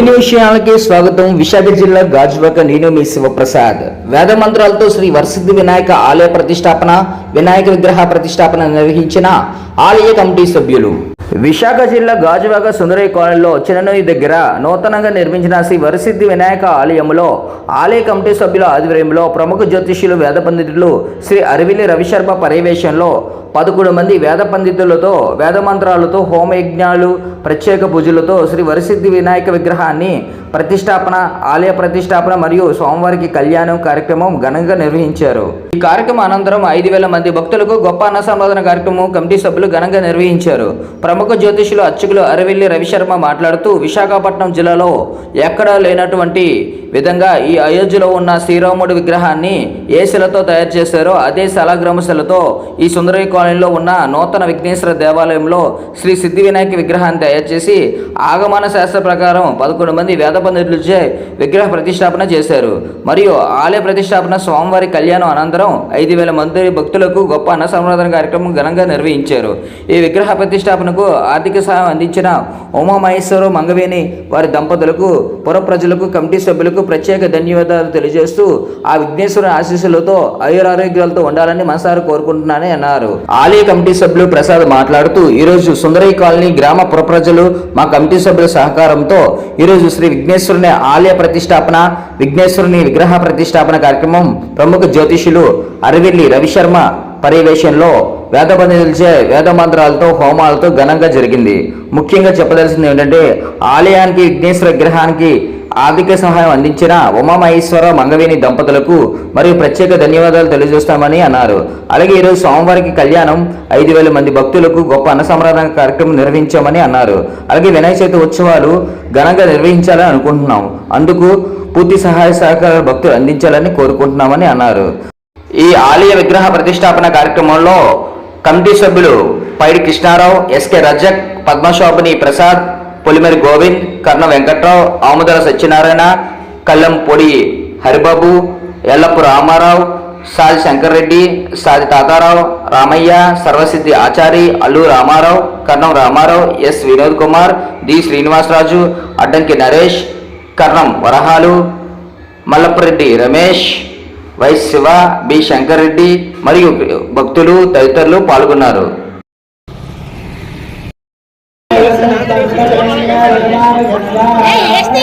విషయాలకి స్వాగతం విశాఖ జిల్లా గాజువాక నేను మీ శివప్రసాద్. వేద మంత్రాలతో శ్రీ వరసిద్ధి వినాయక ఆలయ ప్రతిష్టాపన వినాయక విగ్రహ ప్రతిష్టాపన నిర్వహించిన ఆలయ కమిటీ సభ్యులు. విశాఖ జిల్లా గాజువాక సుందరయ్య కాలనీలో చిన్ననోయి దగ్గర నూతనంగా నిర్మించిన శ్రీ వరసిద్ధి వినాయక ఆలయంలో ఆలయ కమిటీ సభ్యుల ఆధ్వర్యంలో ప్రముఖ జ్యోతిష్యులు వేద పండితులు శ్రీ అరవిల్లి రవిశర్మ పర్యవేశంలో పదకొండు మంది వేద పండితులతో వేద మంత్రాలతో హోమయజ్ఞాలు ప్రత్యేక పూజలతో శ్రీ వరసిద్ధి వినాయక విగ్రహాన్ని ప్రతిష్టాపన ఆలయ ప్రతిష్టాపన మరియు స్వామివారికి కళ్యాణం కార్యక్రమం ఘనంగా నిర్వహించారు. ఈ కార్యక్రమం అనంతరం ఐదు వేల మంది భక్తులకు గొప్ప అన్న సంపాదన కార్యక్రమం కమిటీ సభ్యులు ఘనంగా నిర్వహించారు. ప్రముఖ జ్యోతిషులు అర్చకులు అరవిల్లి రవిశర్మ మాట్లాడుతూ విశాఖపట్నం జిల్లాలో ఎక్కడా లేనటువంటి విధంగా ఈ అయోధ్యలో ఉన్న శ్రీరాముడి విగ్రహాన్ని ఏ శిలతో తయారు చేశారో అదే శలాగ్రమశిలతో ఈ సుందరయ్య కాలనీలో ఉన్న నూతన విఘ్నేశ్వర దేవాలయంలో శ్రీ సిద్ధి వినాయక విగ్రహాన్ని తయారు చేసి ఆగమన శాస్త్ర ప్రకారం పదకొండు మంది వేద పండితులచే విగ్రహ ప్రతిష్టాపన చేశారు. మరియు ఆలయ ప్రతిష్టాపన స్వామివారి కళ్యాణం అనంతరం ఐదు వేల మంది భక్తులకు గొప్ప అన్న సంవర్ధన కార్యక్రమం ఘనంగా నిర్వహించారు. ఈ విగ్రహ ప్రతిష్టాపనకు ఆర్థిక సహాయం అందించిన ఉమామహేశ్వరు మంగవేణి వారి దంపతులకు పుర ప్రజలకు కమిటీ సభ్యులకు ప్రత్యేక ధన్యవాదాలు తెలియజేస్తూ ఆ విఘ్నేశ్వర ఆశీస్సులతో ఆయురారోగ్యాలతో ఉండాలని మనసారు కోరుకుంటున్నానని అన్నారు. ఆలయ కమిటీ సభ్యులు ప్రసాద్ మాట్లాడుతూ ఈరోజు సుందరయ్య కాలనీ గ్రామ పుర ప్రజలు మా కమిటీ సభ్యుల సహకారంతో ఈరోజు శ్రీ విఘ్నేశ్వరుని ఆలయ ప్రతిష్టాపన విఘ్నేశ్వరుని విగ్రహ ప్రతిష్టాపన కార్యక్రమం ప్రముఖ జ్యోతిషులు అరవిల్లి రవిశర్మ పర్యవేశంలో వేద పండితులచే వేద మంత్రాలతో హోమాలతో ఘనంగా జరిగింది. ముఖ్యంగా చెప్పదలసింది ఏంటంటే ఆలయానికి విఘ్నేశ్వర విగ్రహానికి ఆర్థిక సహాయం అందించిన ఉమామహేశ్వర మంగవేణి దంపతులకు మరియు ప్రత్యేక ధన్యవాదాలు తెలియజేస్తామని అన్నారు. అలాగే ఈరోజు సోమవారికి కళ్యాణం ఐదు వేల మంది భక్తులకు గొప్ప అన్నసంరాధన కార్యక్రమం నిర్వహించామని అన్నారు. అలాగే వినాయక చవితి ఉత్సవాలు ఘనంగా నిర్వహించాలని అనుకుంటున్నాం. అందుకు పూర్తి సహాయ సహకారాలు భక్తులు అందించాలని కోరుకుంటున్నామని అన్నారు. ఈ ఆలయ విగ్రహ ప్రతిష్టాపన కార్యక్రమంలో కమిటీ సభ్యులు Paidi Krishnarao S K Rajak Padmashobhani Prasad Polimeri Govind Karna Venkatrao Amudala Satyanarayana Kallam Podi Haribabu Ellappu Ramarao Sadi Shankarreddy Sadi Tatarao Ramaiah Sarvasiddhi Achari Allu Ramarao Karnam Ramarao S Vinod Kumar D Srinivasaraju Addanki Naresh Karnam Varahalu Mallappareddy Ramesh Y Siva B Shankarreddy మరియు భక్తులు తదితరులు పాల్గొన్నారు వేస్తే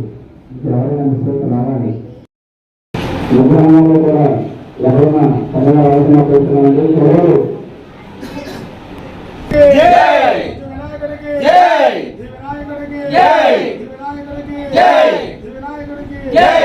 వినాయకుడికి జై! వినాయకుడికి జై!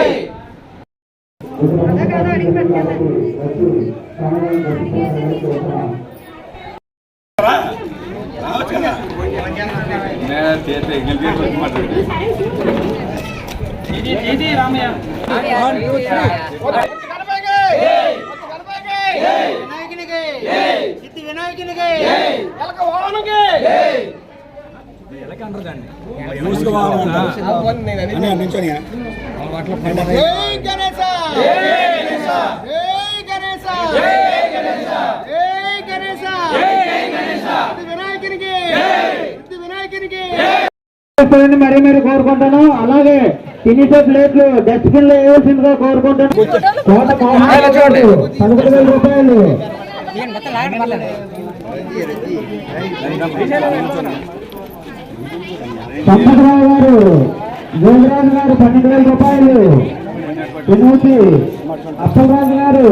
వినాయకుడికి జై! ఇది వినాయకునికి చేస్తారని మరీ మీరు కోరుకుంటాను. అలాగే తినేసే ప్లేట్లు డస్ట్బిన్లో వేయాల్సిందిగా కోరుకుంటాను. పదకొండు వేల రూపాయలు. సంపతరావు గారు యోగరాజు గారు పన్నెండు వేల రూపాయలు. వినూతి అప్పలరాజు గారు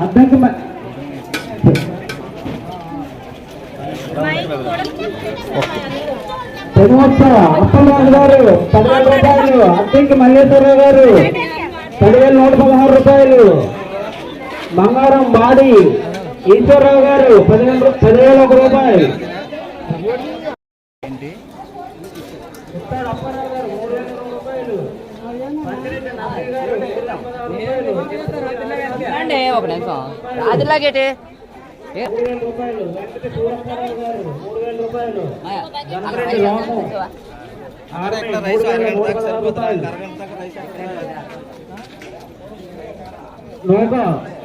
అద్దంకి మ- అప్పలరాజు గారు పదివేల రూపాయలు అద్దంకి మల్లేశ్వరరావు గారు పదివేల నూట పదహారు రూపాయలు. బంగారం బాడి ఈశ్వరరావు గారు పదివేల పదివేల ఒక రూపాయలు ముత్తాడు అప్పారావు గారు మూడు వేల రూపాయలు పందిరెడ్డి నాగయ్య గారు ఒక నిమిషం రాజులాగేటి మూడు వేల రూపాయలు వెంకట సూరప్పారావు గారు మూడు వేల రూపాయలు గణపరెడ్డి రాము ఆర్మీ మూడు వేల నూట పదహారు రూపాయలు నూక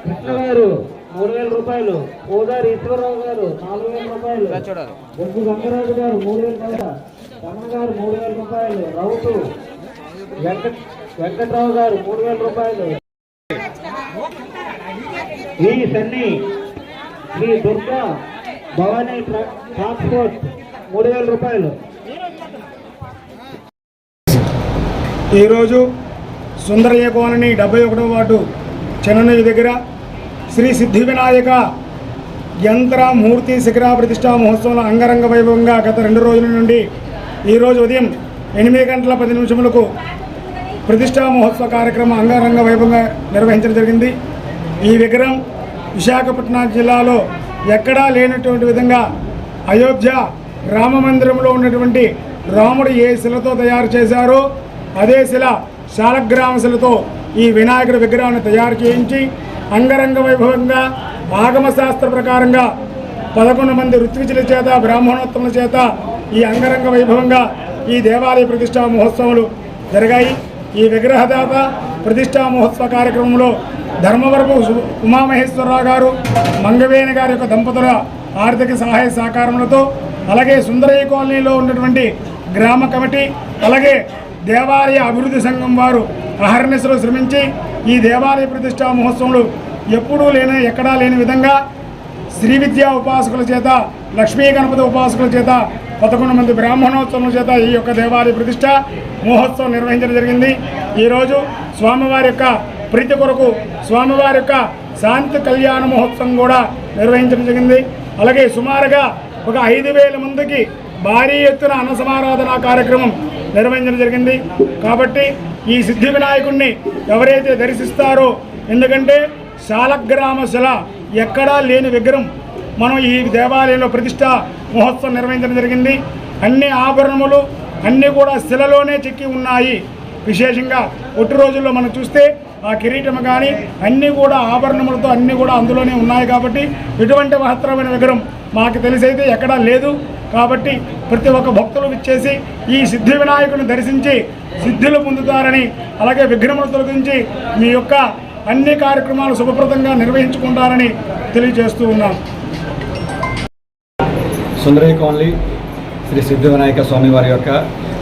కృష్ణ గారు మూడు వేల రూపాయలు ఓదారి ఈశ్వరరావు గారు నాలుగు వేల రూపాయలు బొగ్గు గంగరాజు గారు మూడు వేల రూపాయలు రమణ గారు మూడు వేల రూపాయలు రౌతు వెంకట్ వెంకట్రావు గారు మూడు వేల రూపాయలు. ఈ సన్ని శ్రీ దుర్గా భవానీ ట్రాన్స్పోర్ట్ మూడు వేల రూపాయలు. ఈరోజు సుందరయ్య కోనని డెబ్బై ఒకటో వార్డు చెన్ననది దగ్గర శ్రీ సిద్ధి వినాయక యంత్ర మూర్తి శిఖరా ప్రతిష్టా మహోత్సవంలో అంగరంగ వైభవంగా గత రెండు రోజుల నుండి ఈరోజు ఉదయం ఎనిమిది గంటల పది నిమిషములకు ప్రతిష్టా మహోత్సవ కార్యక్రమం అంగరంగ వైభవంగా నిర్వహించడం జరిగింది. ఈ విగ్రహం విశాఖపట్నం జిల్లాలో ఎక్కడా లేనటువంటి విధంగా అయోధ్య రామ మందిరంలో ఉన్నటువంటి రాముడు ఏ శిలతో తయారు చేశారో అదే శిల శాలగ్రామ శిలతో ఈ వినాయకుడి విగ్రహాన్ని తయారు చేయించి అంగరంగ వైభవంగా ఆగమ శాస్త్ర ప్రకారంగా పదకొండు మంది ఋత్విజుల చేత బ్రాహ్మణోత్తముల చేత ఈ అంగరంగ వైభవంగా ఈ దేవాలయ ప్రతిష్టా మహోత్సవాలు జరిగాయి. ఈ విగ్రహదాత ప్రతిష్టా మహోత్సవ కార్యక్రమంలో ధర్మవరపు ఉమామహేశ్వరరావు గారు మంగవేణి గారి యొక్క దంపతుల ఆర్థిక సహాయ సహకారములతో అలాగే సుందరయ్య కాలనీలో ఉన్నటువంటి గ్రామ కమిటీ అలాగే దేవాలయ అభివృద్ధి సంఘం వారు అహర్నిశలు శ్రమించి ఈ దేవాలయ ప్రతిష్టా మహోత్సవంలో ఎప్పుడూ లేని ఎక్కడా లేని విధంగా శ్రీ విద్యా ఉపాసకుల చేత లక్ష్మీ గణపతి ఉపాసకుల చేత పదకొండు మంది బ్రాహ్మణోత్సవం చేత ఈ యొక్క దేవాలయ ప్రతిష్ట మహోత్సవం నిర్వహించడం జరిగింది. ఈరోజు స్వామివారి యొక్క ప్రీతి కొరకు స్వామివారి యొక్క శాంతి కళ్యాణ మహోత్సవం కూడా నిర్వహించడం జరిగింది. అలాగే సుమారుగా ఒక ఐదు వేల మందికి భారీ ఎత్తున అన్న సమారాధన కార్యక్రమం నిర్వహించడం జరిగింది. కాబట్టి ఈ సిద్ధి వినాయకుడిని ఎవరైతే దర్శిస్తారో ఎందుకంటే శాలగ్రామ శిల ఎక్కడా లేని విగ్రహం మనం ఈ దేవాలయంలో ప్రతిష్ట మహోత్సవం నిర్వహించడం జరిగింది. అన్ని ఆభరణములు అన్నీ కూడా శిలలోనే చెక్కి ఉన్నాయి. విశేషంగా ఒట్టి రోజుల్లో మనం చూస్తే ఆ కిరీటం కానీ అన్నీ కూడా ఆభరణములతో అన్నీ కూడా అందులోనే ఉన్నాయి కాబట్టి ఎటువంటి మహత్తరమైన విగ్రహం మాకు తెలిసైతే ఎక్కడా లేదు. కాబట్టి ప్రతి ఒక్క భక్తులు విచ్చేసి ఈ సిద్ధి వినాయకుని దర్శించి సిద్ధులు పొందుతారని అలాగే విఘ్నములు తొలగించి మీ యొక్క అన్ని కార్యక్రమాలు శుభప్రదంగా నిర్వహించుకుంటారని తెలియజేస్తూ ఉన్నాం. సుందరయ్య కాలనీ శ్రీ సిద్ధి వినాయక స్వామి వారి యొక్క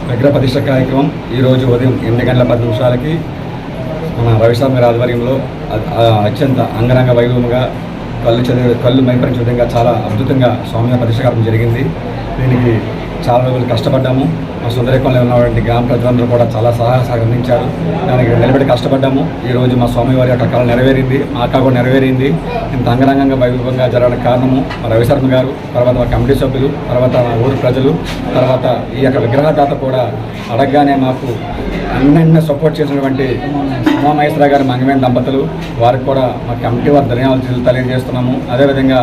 విగ్రహ ప్రతిష్ట కార్యక్రమం ఈరోజు ఉదయం ఎనిమిది గంటల పది నిమిషాలకి మన రవిస్వామి గారి ఆధ్వర్యంలో అత్యంత అంగరంగ వైభవంగా కళ్ళు చదివి కళ్ళు మైపరించే విధంగా చాలా అద్భుతంగా స్వామి వారి ప్రతిష్ట జరిగింది. దీనికి చాలా రోజులు కష్టపడ్డాము. మా సుందరకొండలో ఉన్నటువంటి గ్రామ ప్రజలందరూ కూడా చాలా సహాయ సహకరించారు. దానికి నిలబడి కష్టపడ్డాము. ఈరోజు మా స్వామివారి యొక్క కళ నెరవేరింది. మా కళ కూడా నెరవేరింది. ఇంత అంగరంగంగా వైభవంగా జరగడానికి కారణము మా రవిశర్మ గారు తర్వాత మా కమిటీ సభ్యులు తర్వాత మా ఊరు ప్రజలు తర్వాత ఈ యొక్క విగ్రహదాత కూడా అడగగానే మాకు అన్నింటినీ సపోర్ట్ చేసినటువంటి ఉమామహేశ్వర గారి మంగమైన దంపతులు వారికి కూడా మా కమిటీ వారి ధన్యవాదాలు తెలియజేస్తున్నాము. అదేవిధంగా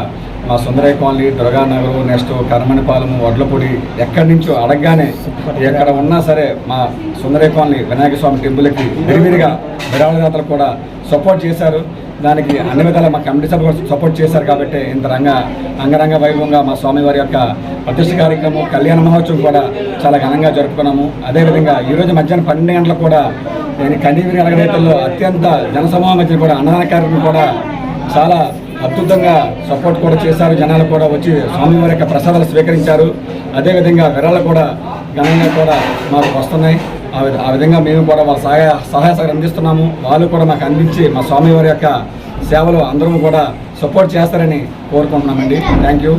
మా సుందరయ్య కాలనీ దుర్గానగర్ నెక్స్ట్ కర్మనిపాలెము వడ్లపూడి ఎక్కడి నుంచో అడగగానే ఎక్కడ ఉన్నా సరే మా సుందరే కాలనీ వినాయక స్వామి టెంపుల్కి విరివిరిగా విరాళదాతలు కూడా సపోర్ట్ చేశారు. దానికి అన్ని విధాలా మా కమిటీ సభ కూడా సపోర్ట్ చేశారు కాబట్టి ఇంత రంగ అంగరంగ వైభవంగా మా స్వామివారి యొక్క ప్రతిష్ట కార్యక్రమం కళ్యాణ మహోత్సవం కూడా చాలా ఘనంగా జరుపుకున్నాము. అదేవిధంగా ఈరోజు మధ్యాహ్నం పన్నెండు గంటలకు కూడా నేను కనీవిని అలగడేతల్లో అత్యంత జనసమూహం మధ్య కూడా అన్నదాన కార్యక్రమం కూడా చాలా అద్భుతంగా సపోర్ట్ కూడా చేశారు. జనాలు కూడా వచ్చి స్వామివారి యొక్క ప్రసాదాలు స్వీకరించారు. అదేవిధంగా విరాళాలు కూడా ఘనంగా కూడా మాకు వస్తున్నాయి. ఆ ఆ విధంగా మేము కూడా వాళ్ళ సహాయ సహాయ సహకారం అందిస్తున్నాము. వాళ్ళు కూడా మాకు అందించి మా స్వామివారి యొక్క సేవలు అందరం కూడా సపోర్ట్ చేస్తారని కోరుకుంటున్నామండి. Thank you.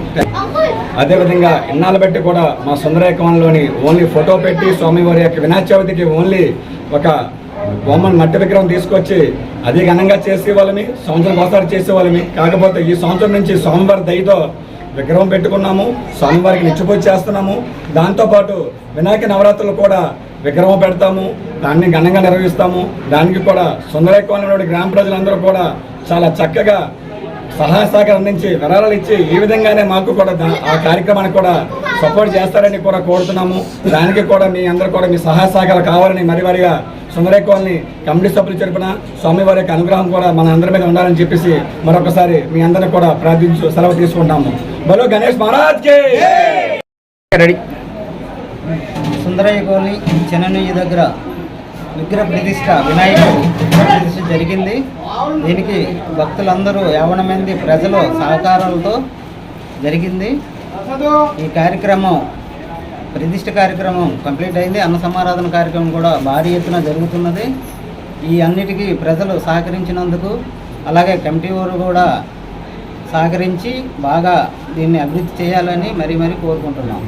అదేవిధంగా ఇన్నాళ్ళు బట్టి కూడా మా సుందరయ్య కోణంలోని ఓన్లీ ఫోటో పెట్టి స్వామివారి యొక్క వినాయక చవితికి ఓన్లీ ఒక బొమ్మను మట్టి విగ్రహం తీసుకొచ్చి అది ఘనంగా చేసేవాళ్ళని సంవత్సరం ఒకసారి చేసేవాళ్ళని కాకపోతే ఈ సంవత్సరం నుంచి స్వామివారి దయతో విగ్రహం పెట్టుకున్నాము స్వామివారికి నిచ్చిపోయి చేస్తున్నాము. దాంతోపాటు వినాయక నవరాత్రులు కూడా విగ్రహం పెడతాము దాన్ని ఘనంగా నిర్వహిస్తాము. దానికి కూడా సుందరయ్య గ్రామ ప్రజలందరూ కూడా చాలా చక్కగా సహాయ సహకారం అందించి విరాళాలు ఇచ్చి ఈ విధంగానే మాకు కూడా ఆ కార్యక్రమానికి కూడా సపోర్ట్ చేస్తారని కూడా కోరుతున్నాము. దానికి కూడా మీ అందరూ కూడా మీ సహాయ సహకారాలు కావాలని మరి మరిగా సుందరయ్య కాలనీ కమిటీ సభ్యులు చెరుపున స్వామివారి యొక్క అనుగ్రహం కూడా మన అందరి మీద ఉండాలని చెప్పేసి మరొకసారి మీ అందరిని కూడా ప్రార్థించు సెలవు తీసుకుంటాము. బలో గణేష్ మహారాజ్కి రెడీ. సుందరయ్య కోలి చెన్నయ్య దగ్గర విగ్రహ ప్రతిష్ట వినాయకుడు. విగ్రహ జరిగింది. దీనికి భక్తులందరూ యావన మంది ప్రజలు సహకారాలతో జరిగింది. ఈ కార్యక్రమం ప్రతిష్ట కార్యక్రమం కంప్లీట్ అయింది. అన్న సమారాధన కార్యక్రమం కూడా భారీ ఎత్తున జరుగుతున్నది. ఈ అన్నిటికీ ప్రజలు సహకరించినందుకు అలాగే కమిటీ వారు కూడా సహకరించి బాగా దీన్ని అభివృద్ధి చేయాలని మరీ మరీ కోరుకుంటున్నాం.